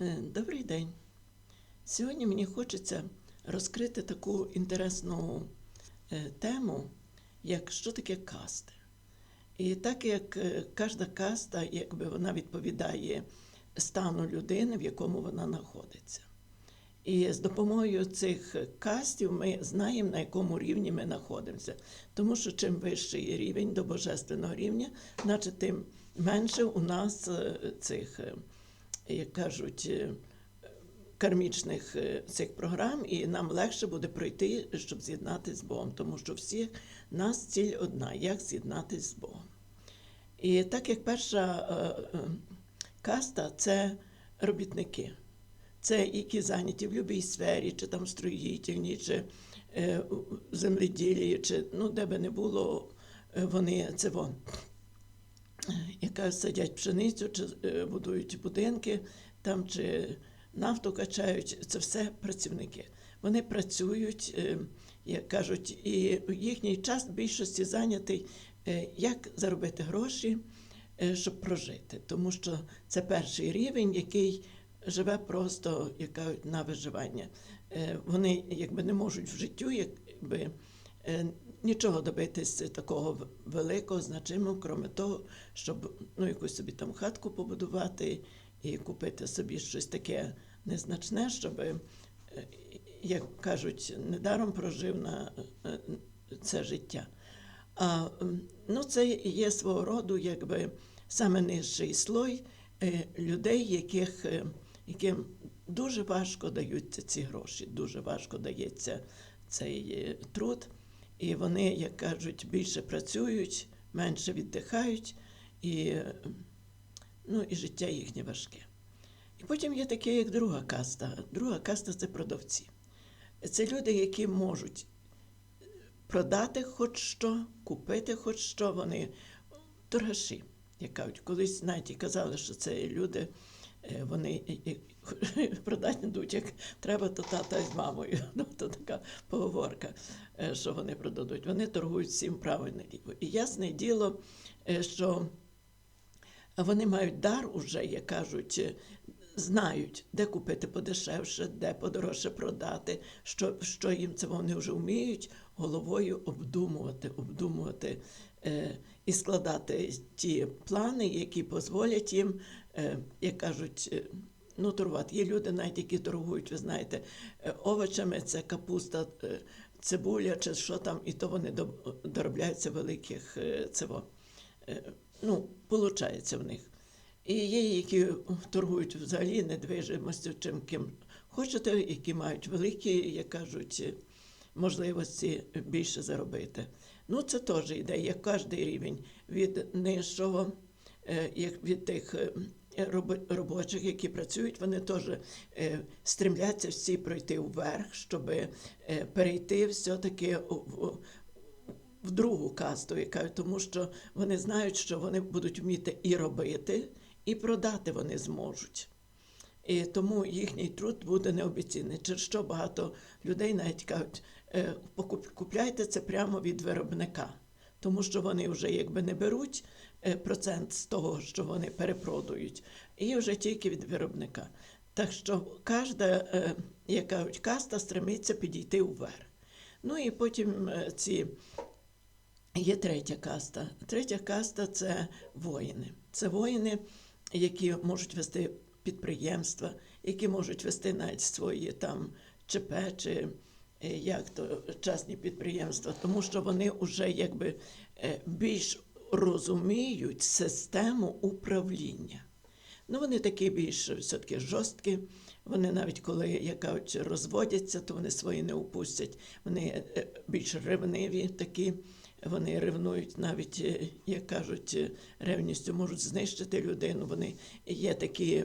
Е, Добрий день. Сьогодні мені хочеться розкрити таку інтересну е, тему, як що таке касти. І так як е, кожна каста, якби вона відповідає стану людини, в якому вона знаходиться. І з допомогою цих кастів ми знаємо, на якому рівні ми знаходимося. Тому що чим вищий рівень до божественного рівня, значить тим менше у нас цих, як кажуть, е, кармічних е, цих програм, і нам легше буде пройти, щоб з'єднатися з Богом, тому що всіх нас ціль одна як з'єднатися з Богом. І так як перша е, каста це робітники, це які зайняті в будь-якій сфері, чи там строїтельні, чи земледілі, чи ну, де би не було, вони це вон. Яка садять пшеницю, чи е, будують будинки, там чи нафту качають, це все працівники. Вони працюють, е, як кажуть, і їхній час в більшості зайнятий, е, як заробити гроші, щоб прожити. Тому що це перший рівень, який живе просто як кажуть, на виживання. Вони якби не можуть в життю, якби. Нічого добитися такого великого, значимого, крім того, щоб ну, якусь собі там хатку побудувати і купити собі щось таке незначне, щоб, е, як кажуть, недаром прожив на е, це життя. А ну, це є свого роду якби саме нижчий слой е, людей, яких, яким дуже важко даються ці гроші, дуже важко дається цей труд. І вони, як кажуть, більше працюють, менше віддихають, і, ну, і життя їхнє важке. І потім є таке, як друга каста. Друга каста це продавці. Це люди, які можуть продати хоч що, купити хоч що, вони торгаші, як кажуть. Колись знаєте, казали, що це люди, е, вони продати йдуть, як треба, то тата з мамою. Ну, то така поговорка, що вони продадуть. Вони торгують всім право і наліво. І ясне діло, е, що вони мають дар уже, як кажуть, е, знають, де купити подешевше, де подорожче продати, що, що їм це вони вже вміють головою обдумувати, обдумувати е, і складати ті плани, які дозволять їм, е, як кажуть, е, ну, торгувати. Є люди, навіть які торгують, ви знаєте, е, овочами, це капуста, е, цибуля чи що там, і то вони доробляються великих е. Е, ну, виходить в них. І є, які торгують взагалі недвижимостю, чим ким хочете, які мають великі, як кажуть, можливості більше заробити. Ну, це теж йде, як кожен рівень від нижчого, е, як від тих робочих, які працюють, вони теж е, стремляться всі пройти вверх, щоб е, перейти все-таки в, в другу касту, яка тому що вони знають, що вони будуть вміти і робити, і продати вони зможуть. І тому їхній труд буде необіцінний. Через що багато людей навіть кажуть, е, купляйте це прямо від виробника, тому що вони вже якби не беруть процент з того, що вони перепродують, і вже тільки від виробника. Так що кожна, е, як кажуть, каста стремиться підійти вверх. Ну і потім е, ці Є третя каста. Третя каста це воїни. Це воїни, які можуть вести підприємства, які можуть вести навіть свої там ЧП чи е, як то частні підприємства, тому що вони вже якби е, більш розуміють систему управління. Ну, вони такі більш все-таки жорсткі. Вони навіть коли як кажуть, розводяться, то вони свої не упустять. Вони е, більш ревниві такі. Вони ревнують навіть, е, як кажуть, е, ревністю можуть знищити людину. Вони є такі,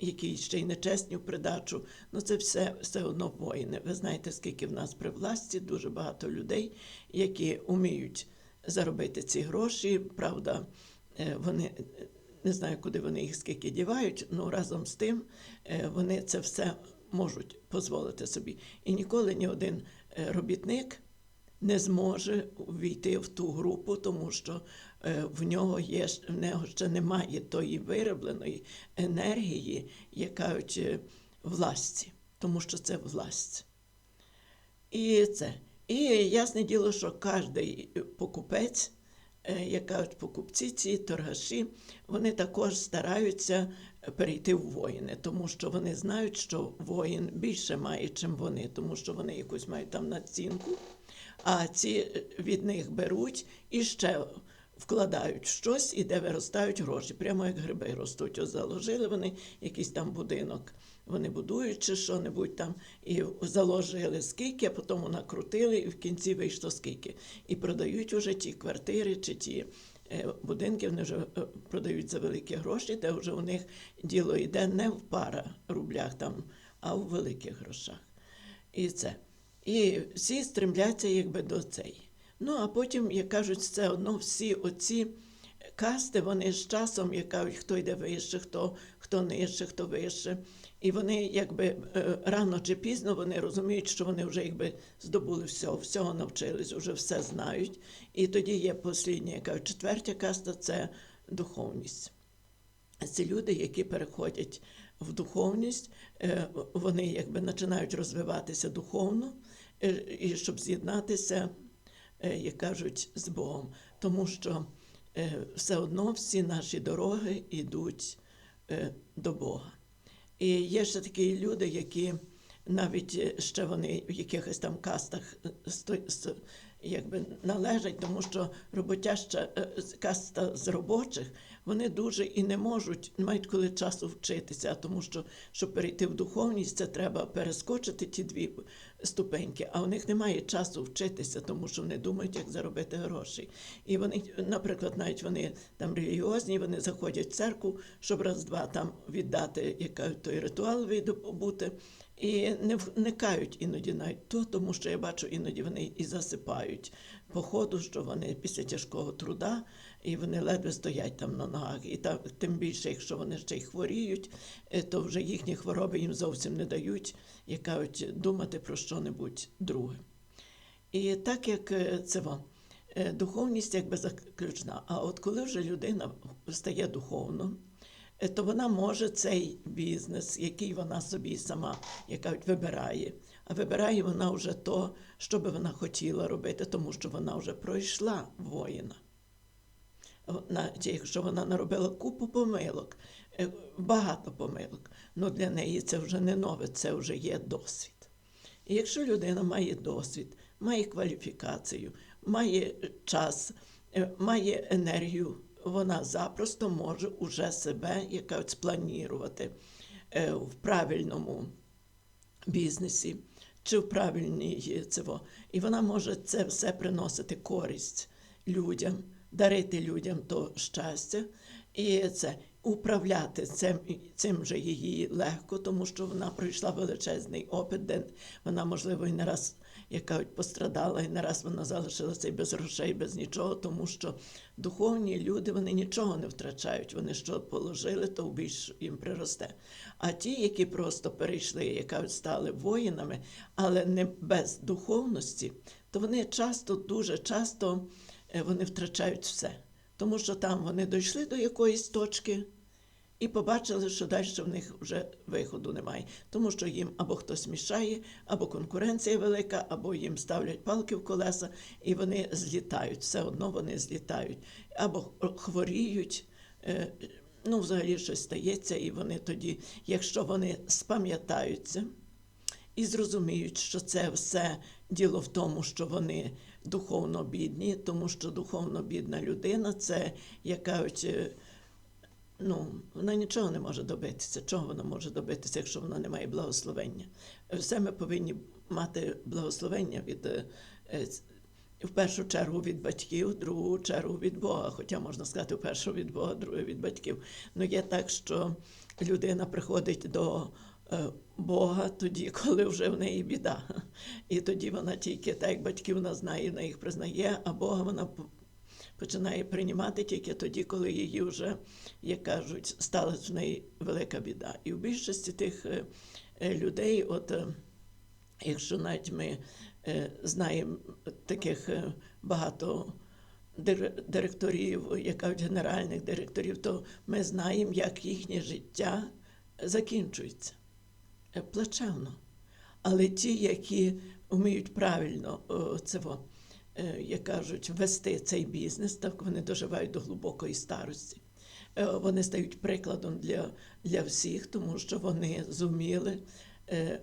які ще й нечесні в придачу. Ну це все, все одно воїни. Ви знаєте, скільки в нас при власті дуже багато людей, які вміють заробити ці гроші. Правда, е, вони е, не знаю, куди вони їх скільки дівають, але разом з тим е, вони це все можуть дозволити собі. І ніколи ні один робітник не зможе війти в ту групу, тому що в нього є в нього ще немає тої виробленої енергії, яка власті, тому що це власть. І це. І ясне діло, що кожен покупець, е, як кажуть, покупці, ці торгаші, вони також стараються перейти в воїни, тому що вони знають, що воїн більше має, чим вони, тому що вони якусь мають там націнку, а ці від них беруть і ще вкладають щось і де виростають гроші, прямо як гриби ростуть. Ось заложили вони якийсь там будинок. Вони будують чи що-небудь там, і заложили скільки, а потім накрутили, і в кінці вийшло скільки. І продають уже ті квартири чи ті е, будинки, вони вже е, продають за великі гроші, де вже у них діло йде не в пара рублях там, а в великих грошах. І це. І всі стремляться якби до цієї. Ну, а потім, як кажуть, все одно всі оці касти, вони з часом, як кажуть, хто йде вище, хто, хто нижче, хто вище. І вони якби е, рано чи пізно вони розуміють, що вони вже якби здобули все, всього навчились, вже все знають. І тоді є послідня, яка четвертя каста це духовність. Це люди, які переходять в духовність, е, вони якби починають розвиватися духовно, е, і щоб з'єднатися, як кажуть, з Богом. Тому що все одно всі наші дороги йдуть до Бога. І є ще такі люди, які навіть е, ще вони в якихось там кастах е, якби належать, тому що роботяща е, каста з робочих, вони дуже і не можуть, не мають коли часу вчитися, тому що щоб перейти в духовність, це треба перескочити ті дві ступеньки, а у них немає часу вчитися, тому що вони думають, як заробити гроші. І вони, наприклад, навіть вони там релігіозні, вони заходять в церкву, щоб раз-два там віддати яка, той ритуал відбути. І не вникають іноді навіть то, тому що я бачу, іноді вони і засипають по ходу, що вони після тяжкого труда, і вони ледве стоять там на ногах. І там, тим більше, якщо вони ще й хворіють, е, то вже їхні хвороби їм зовсім не дають, як кажуть, думати про що-небудь друге. І так як е, це во, е, духовність якби заключна. А от коли вже людина стає духовно, то вона може цей бізнес, який вона собі сама як кажуть, вибирає. А вибирає вона вже то, що би вона хотіла робити, тому що вона вже пройшла воїна. Якщо вона наробила купу помилок, е, багато помилок, ну для неї це вже не нове, це вже є досвід. І якщо людина має досвід, має кваліфікацію, має час, е, має енергію, вона запросто може уже себе якось спланірувати е, в правильному бізнесі чи в правильній цього. І вона може це все приносити користь людям, дарити людям то щастя. І це управляти цим, цим же її легко, тому що вона пройшла величезний опит, де вона, можливо, і не раз яка пострадала, і не раз вона залишилася без грошей, без нічого, тому що духовні люди вони нічого не втрачають. Вони що положили, то більш їм приросте. А ті, які просто перейшли, яка стали воїнами, але не без духовності, то вони часто, дуже часто е, вони втрачають все. Тому що там вони дійшли до якоїсь точки і побачили, що далі в них вже виходу немає. Тому що їм або хтось мішає, або конкуренція велика, або їм ставлять палки в колеса, і вони злітають. Все одно вони злітають. Або хворіють. е, Ну, взагалі щось стається, і вони тоді, якщо вони спам'ятаються і зрозуміють, що це все діло в тому, що вони духовно бідні, тому що духовно бідна людина це яка от, е, ну, вона нічого не може добитися. Чого вона може добитися, якщо вона не має благословення? Все ми повинні мати благословення від е, е, в першу чергу від батьків, в другу чергу від Бога. Хоча можна сказати, в першу від Бога, друге від батьків. Ну є так, що людина приходить до е, Бога тоді, коли вже в неї біда. І тоді вона тільки так, як батьків вона знає, вона їх признає, а Бога вона починає приймати тільки тоді, коли її вже, як кажуть, сталася в неї велика біда. І в більшості тих е, е, людей, от е, якщо навіть ми знаємо таких багато директорів, як генеральних директорів, то ми знаємо, як їхнє життя закінчується плачевно. Але ті, які вміють правильно о, це, во, е, як кажуть, вести цей бізнес, так вони доживають до глибокої старості. Е, Вони стають прикладом для, для всіх, тому що вони зуміли е,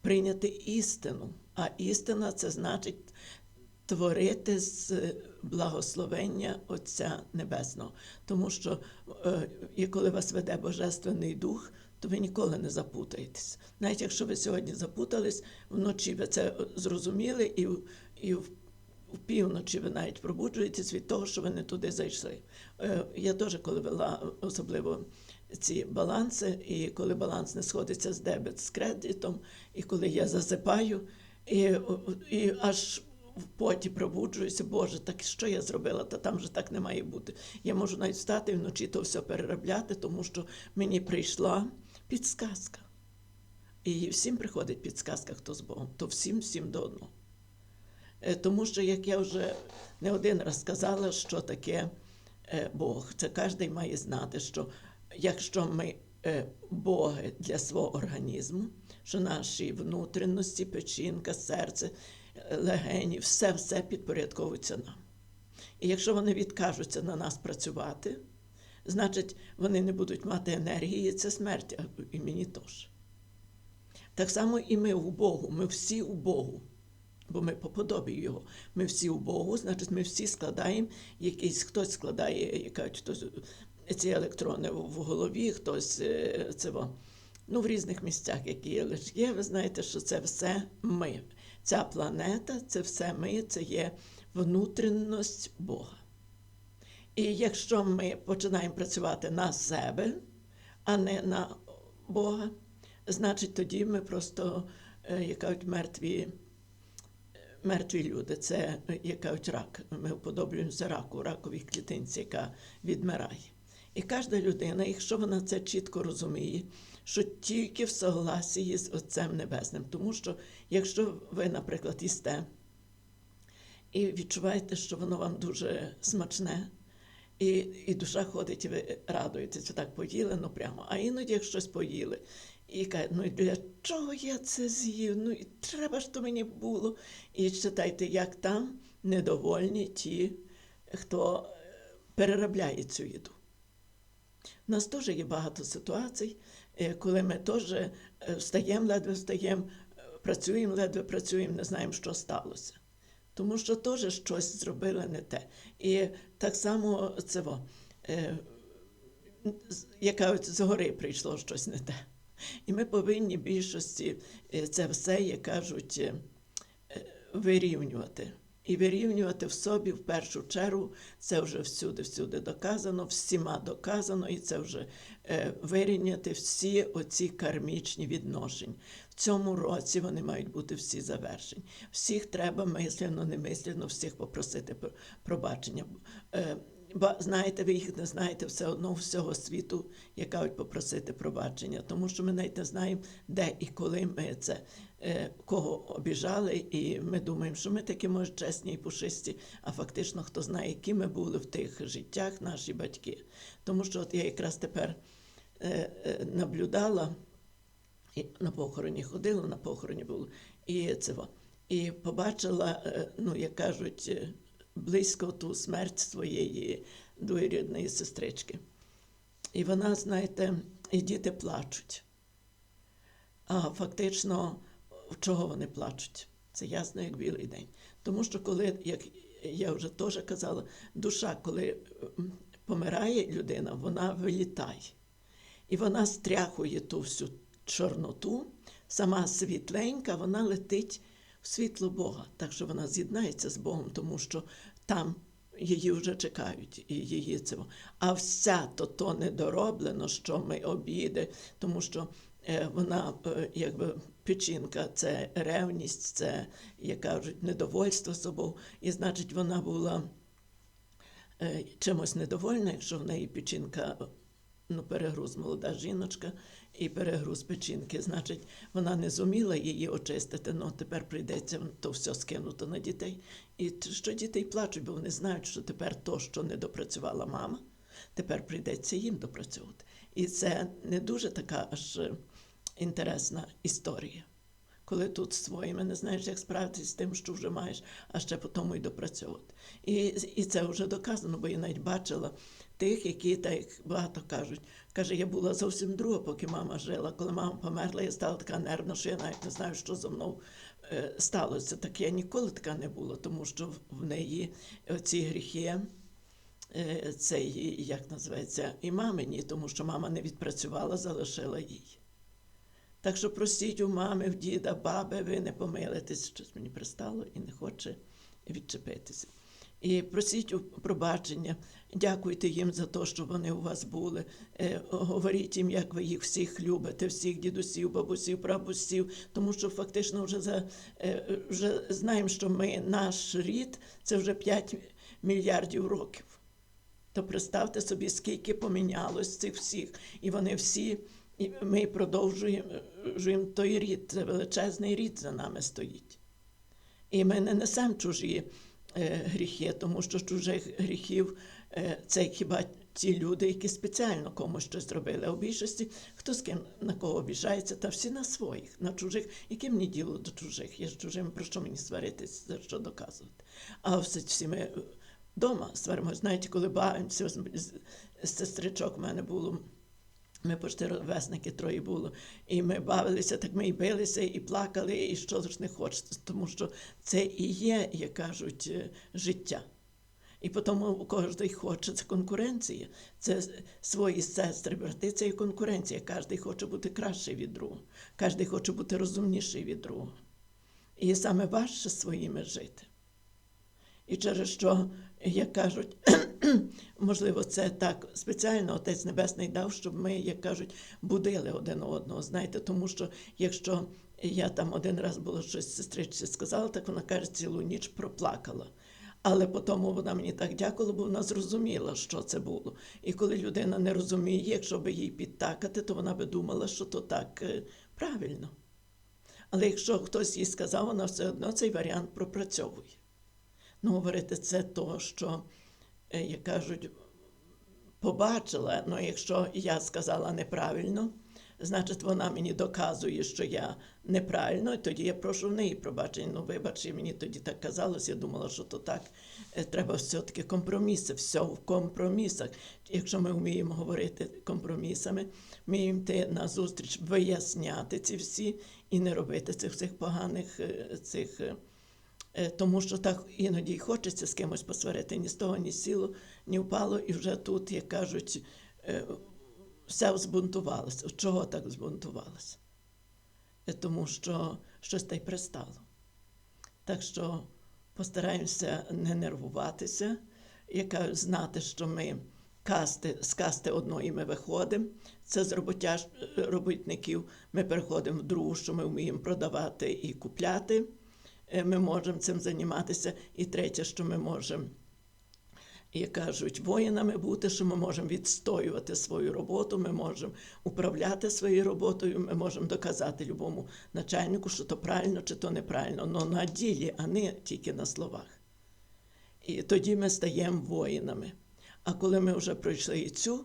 прийняти істину. А істина це значить творити з благословення Отця Небесного. Тому що е, і коли вас веде Божественний Дух, то ви ніколи не запутаєтесь. Навіть якщо ви сьогодні запутались, вночі ви це зрозуміли, і, і в півночі ви навіть пробуджуєтесь від того, що ви не туди зайшли. Е, Я теж, коли вела особливо ці баланси, і коли баланс не сходиться з дебет з кредитом, і коли я засипаю, і, і аж в поті пробуджуюся, Боже, так що я зробила? Та там же так не має бути. Я можу навіть встати вночі то все переробляти, тому що мені прийшла підсказка. І всім приходить підсказка, хто з Богом, то всім, всім до одного. Е, Тому що, як я вже не один раз сказала, що таке е, Бог, це кожен має знати, що якщо ми е, Боги для свого організму, що наші внутрішності, печінка, серце, легені, все все підпорядковується нам. І якщо вони відкажуться на нас працювати, значить вони не будуть мати енергії, це смерть, і мені теж. Так само і ми у Богу, ми всі у Богу, бо ми по подобі Його. Ми всі у Богу, значить, ми всі складаємо якийсь, хтось складає, як кажуть, хтось ці електрони в голові, хтось е, це ну, в різних місцях, які є. Лише є, ви знаєте, що це все ми. Ця планета, це все ми, це є внутрішність Бога. І якщо ми починаємо працювати на себе, а не на Бога, значить тоді ми просто, е, як кажуть, мертві, мертві люди. Це, е, як рак. Ми уподоблюємося раку, раковій клітинці, яка відмирає. І кожна людина, якщо вона це чітко розуміє, що тільки в согласії з Отцем Небесним. Тому що, якщо ви, наприклад, їсте і відчуваєте, що воно вам дуже смачне, і, і душа ходить, і ви радуєтеся, так поїли, ну прямо. А іноді як щось поїли. І каже, ну для чого я це з'їв? Ну і треба ж то мені було. І читайте, як там недовольні ті, хто е, переробляє цю їду. У нас теж є багато ситуацій, е, коли ми теж е, встаємо, ледве встаємо, працюємо, ледве працюємо, не знаємо, що сталося. Тому що теж щось зробили не те. І так само це, яка згори прийшло щось не те. І ми повинні більшості е, це все, як кажуть, е, е, вирівнювати. І вирівнювати в собі в першу чергу, це вже всюди-всюди доказано, всіма доказано, і це вже вирівняти всі оці кармічні відношення. В цьому році вони мають бути всі завершені. Всіх треба мислено, немислено, всіх попросити про- пробачення. Ба, знаєте, ви їх не знаєте все одно всього світу, яка от попросити пробачення, тому що ми навіть не знаємо, де і коли ми це е, кого обіжали, і ми думаємо, що ми такі, може, чесні і пушисті, а фактично хто знає, які ми були в тих життях, наші батьки. Тому що от я якраз тепер е, е, наблюдала, і на похороні ходила, на похороні було, і це. І побачила, ну, як кажуть, близько ту смерть своєї двоюрідної сестрички. І вона, знаєте, і діти плачуть. А фактично, чого вони плачуть? Це ясно, як білий день. Тому що, коли, як я вже теж казала, душа, коли помирає людина, вона вилітає. І вона стряхує ту всю чорноту, сама світленька, вона летить світло Бога. Так що вона з'єднається з Богом, тому що там її вже чекають, і її це. А вся то, то недороблено, що ми обіди, тому що е, вона, е, якби печінка, це ревність, це, як кажуть, недовольство собою. І значить, вона була е, чимось недовольна, якщо в неї печінка ну, перегруз молода жіночка, і перегруз печінки. Значить, вона не зуміла її очистити, але тепер прийдеться то все скинуто на дітей. І що діти й плачуть, бо вони знають, що тепер то, що не допрацювала мама, тепер прийдеться їм допрацьовувати. І це не дуже така аж е, інтересна історія. Коли тут своїми не знаєш, як справитися з тим, що вже маєш, а ще по тому й допрацьовувати. І, і це вже доказано, бо я навіть бачила тих, які так багато кажуть. Каже, я була зовсім друга, поки мама жила. Коли мама померла, я стала така нервна, що я навіть не знаю, що зо мною е, сталося. Так я ніколи така не була, тому що в неї ці гріхи. е, Це як називається, і мамині, тому що мама не відпрацювала, залишила їй. Так що простіть у мами, в діда, баби, ви не помилитесь, щось мені пристало і не хоче відчепитися. І просіть пробачення, дякуйте їм за те, що вони у вас були. Е, говоріть їм, як ви їх всіх любите, всіх дідусів, бабусів, прабусів, тому що фактично вже за е, вже знаємо, що ми наш рід це вже 5 мільярдів років. То представте собі, скільки помінялось цих всіх, і вони всі. І ми продовжуємо той рід, це величезний рід за нами стоїть. І ми не несемо чужі гріхи, тому що чужих гріхів е, це хіба ті люди, які спеціально комусь щось зробили. А у більшості хто з ким на кого обіжається, та всі на своїх, на чужих, яке мені діло до чужих? Я з чужими, про що мені сваритись, за що доказувати? А все всі ми вдома сваримося. Знаєте, коли з, з сестричок в мене було. Ми почти ровесники троє було. І ми бавилися, так ми і билися, і плакали, і що ж не хочеться, тому що це і є, як кажуть, е, життя. І тому у кожний хоче це конкуренція. Це свої сестри, брати, це і конкуренція. Кожен хоче бути кращий від другого, кожен хоче бути розумніший від другого. І саме важче своїми жити. І через що, як кажуть, можливо, це так спеціально Отець Небесний дав, щоб ми, як кажуть, будили один одного. Знаєте, тому що якщо я там один раз було щось сестричці сказала, так вона каже, цілу ніч проплакала. Але потім вона мені так дякувала, бо вона зрозуміла, що це було. І коли людина не розуміє, якщо би їй підтакати, то вона би думала, що то так е, правильно. Але якщо хтось їй сказав, вона все одно цей варіант пропрацьовує. Ну, говорити це то, що, як кажуть, побачила. Ну, якщо я сказала неправильно, значить вона мені доказує, що я неправильно, і тоді я прошу в неї пробачення. Ну, вибач, мені тоді так казалось, я думала, що то так. Е, Треба все-таки компроміси, все в компромісах. Якщо ми вміємо говорити компромісами, вміємо йти на зустріч, виясняти ці всі і не робити цих всіх поганих е, цих. Е, Тому що так іноді й хочеться з кимось посварити, ні з того, ні з сіло, ні впало, і вже тут, як кажуть, е, все збунтувалося. Чого так збунтувалося? Е, Тому що щось та й пристало. Так що постараємося не нервуватися, яка знати, що ми касти, з касти одної ми виходимо. Це з роботяж, робітників ми переходимо в другу, що ми вміємо продавати і купляти. Е, Ми можемо цим займатися. І третє, що ми можемо, як кажуть, воїнами бути, що ми можемо відстоювати свою роботу, ми можемо управляти своєю роботою, ми можемо доказати любому начальнику, що то правильно чи то неправильно, але на ділі, а не тільки на словах. І тоді ми стаємо воїнами. А коли ми вже пройшли і цю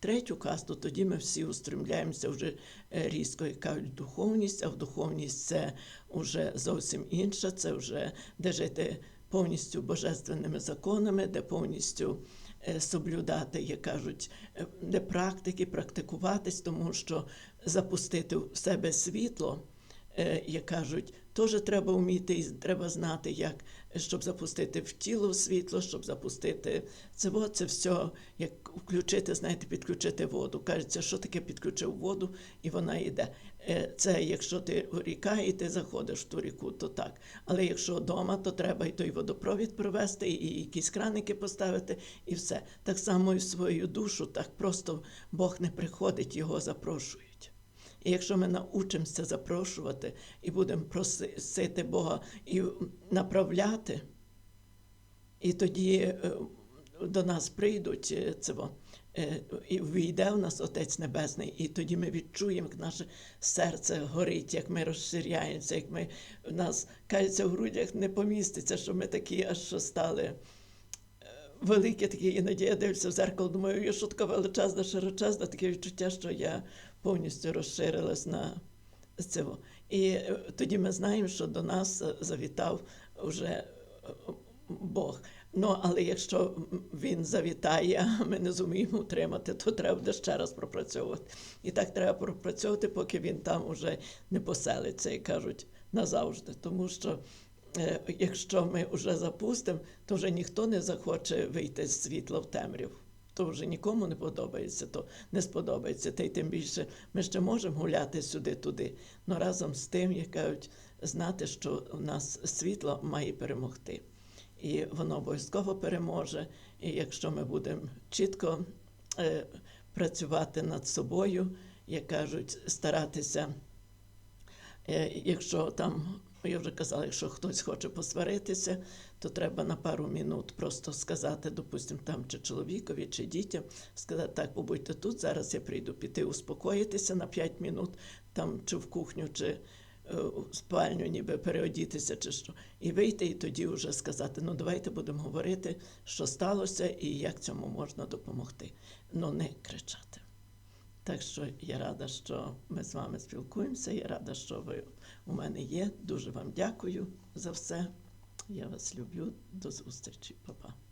третю касту, тоді ми всі устремляємося вже е, різко, як кажуть, духовність, а в духовність це вже зовсім інша, це вже де жити повністю божественними законами, де повністю е, соблюдати, як кажуть, е, де практики, практикуватись, тому що запустити в себе світло, як кажуть, теж треба вміти і треба знати, як щоб запустити в тіло світло, щоб запустити це це все, як включити, знаєте, підключити воду. Кажеться, що таке підключив воду, і вона йде. Е, Це якщо ти ріка і ти заходиш в ту ріку, то так. Але якщо вдома, то треба і той водопровід провести, і якісь краники поставити, і все. Так само і в свою душу, так просто Бог не приходить, його запрошують. І якщо ми научимося запрошувати і будемо просити Бога і направляти, і тоді е, до нас прийдуть е, во, е, і війде в нас Отець Небесний, і тоді ми відчуємо, як наше серце горить, як ми розширяємося, як ми в нас кається в грудях не поміститься, що ми такі аж що стали. Великі такі, іноді я дивлюся в зеркало, думаю, я що така величезна, широчезна, таке відчуття, що я повністю розширилась на цього. І е, тоді ми знаємо, що до нас е, завітав вже е, Бог. Ну, але якщо він завітає, а ми не зуміємо утримати, то треба буде ще раз пропрацьовувати. І так треба пропрацьовувати, поки він там уже не поселиться, і кажуть, назавжди. Тому що якщо ми вже запустимо, то вже ніхто не захоче вийти з світла в темряву. То вже нікому не подобається, то не сподобається. Та й тим більше ми ще можемо гуляти сюди-туди. але разом з тим, як кажуть, знати, що у нас світло має перемогти. І воно обов'язково переможе. І якщо ми будемо чітко е, працювати над собою, як кажуть, старатися, е, якщо там, я вже казала, якщо хтось хоче посваритися, то треба на пару минут просто сказати, допустимо, там чи чоловікові, чи дітям, сказати, так, побудьте тут, зараз я прийду піти успокоїтися на 5 минут, там чи в кухню, чи е, в спальню, ніби переодітися, чи що, і вийти, і тоді вже сказати, ну давайте будемо говорити, що сталося і як цьому можна допомогти. Ну не кричати. Так що я рада, що ми з вами спілкуємося. Я рада, що ви у мене є. Дуже вам дякую за все. Я вас люблю. До зустрічі, Па-па.